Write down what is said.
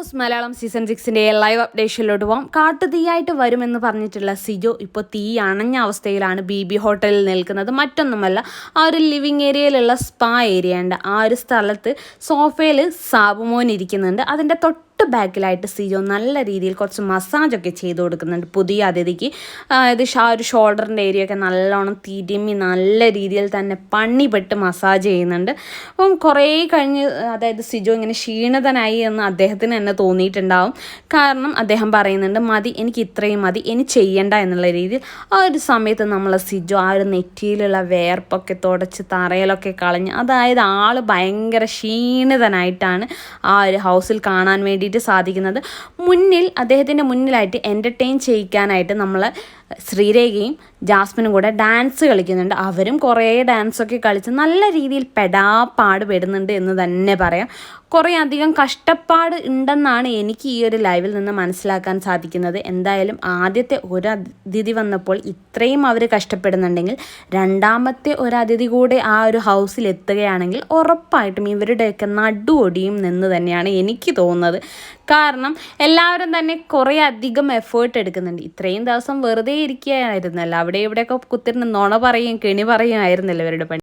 House Malayalam season സിക്സിന്റെ live അപ്ഡേഷനിലോട്ട് പോകാം കാട്ടുതീയായിട്ട് വരുമെന്ന് പറഞ്ഞിട്ടുള്ള സിജോ ഇപ്പോൾ തീ അണഞ്ഞ അവസ്ഥയിലാണ് ബി ബി ഹോട്ടലിൽ നിൽക്കുന്നത്. മറ്റൊന്നുമല്ല ആ ഒരു ലിവിങ് ഏരിയയിലുള്ള സ്പാ ഏരിയ ഉണ്ട്. ആ ഒരു സ്ഥലത്ത് സോഫയിൽ സാബുമോൻ ഇരിക്കുന്നുണ്ട്. അതിന്റെ തൊട്ട് ബാക്കിലായിട്ട് സിജോ നല്ല രീതിയിൽ കുറച്ച് മസാജൊക്കെ ചെയ്ത് കൊടുക്കുന്നുണ്ട് പുതിയ അതിഥിക്ക്. അതായത് ഷാ ഒരു ഷോൾഡറിന്റെ ഏരിയ ഒക്കെ നല്ലോണം തിരുമ്മി നല്ല രീതിയിൽ തന്നെ പണിപ്പെട്ട് മസാജ് ചെയ്യുന്നുണ്ട്. അപ്പം കുറേ കഴിഞ്ഞ് അതായത് സിജോ ഇങ്ങനെ ക്ഷീണിതനായി എന്ന് അദ്ദേഹത്തിന് തന്നെ തോന്നിയിട്ടുണ്ടാവും. കാരണം അദ്ദേഹം പറയുന്നുണ്ട് മതി എനിക്ക് ഇത്രയും മതി ഇനി ചെയ്യണ്ട എന്നുള്ള രീതിയിൽ. ആ ഒരു സമയത്ത് നമ്മൾ സിജോ ആ ഒരു നെറ്റിയിലുള്ള വേർപ്പൊക്കെ തുടച്ച് തറയിലൊക്കെ കളഞ്ഞ് അതായത് ആൾ ഭയങ്കര ക്ഷീണിതനായിട്ടാണ് ആ ഒരു ഹൗസിൽ കാണാൻ വേണ്ടിയിട്ട് സാധിക്കുന്നത്. മുന്നിൽ അദ്ദേഹത്തിന്റെ മുന്നിലായിട്ട് എന്റർടൈൻ ചെയ്യിക്കാനായിട്ട് നമ്മൾ ശ്രീരേഖയും ജാസ്മിനും കൂടെ ഡാൻസ് കളിക്കുന്നുണ്ട്. അവരും കുറേ ഡാൻസൊക്കെ കളിച്ച് നല്ല രീതിയിൽ പെടാപ്പാട് പെടുന്നുണ്ട് എന്ന് തന്നെ പറയാം. കുറേ അധികം കഷ്ടപ്പാട് ഉണ്ടെന്നാണ് എനിക്ക് ഈ ഒരു ലൈവിൽ നിന്ന് മനസ്സിലാക്കാൻ സാധിക്കുന്നത്. എന്തായാലും ആദ്യത്തെ ഒരു അതിഥി വന്നപ്പോൾ ഇത്രയും അവർ കഷ്ടപ്പെടുന്നുണ്ടെങ്കിൽ രണ്ടാമത്തെ ഒരു അതിഥി കൂടെ ആ ഒരു ഹൗസിൽ എത്തുകയാണെങ്കിൽ ഉറപ്പായിട്ടും ഇവരുടെയൊക്കെ നടുവൊടിയും നിന്ന് തന്നെയാണ് എനിക്ക് തോന്നുന്നത്. കാരണം എല്ലാവരും തന്നെ കുറേ അധികം എഫേർട്ട് എടുക്കുന്നുണ്ട്. ഇത്രയും ദിവസം വെറുതെ ഇരിക്കുകയായിരുന്നല്ലോ. അവിടെ ഇവിടെയൊക്കെ കുത്തിരുന്ന് നുണ പറയും കെണി പറയുമായിരുന്നല്ലോ ഇവരുടെ പണി.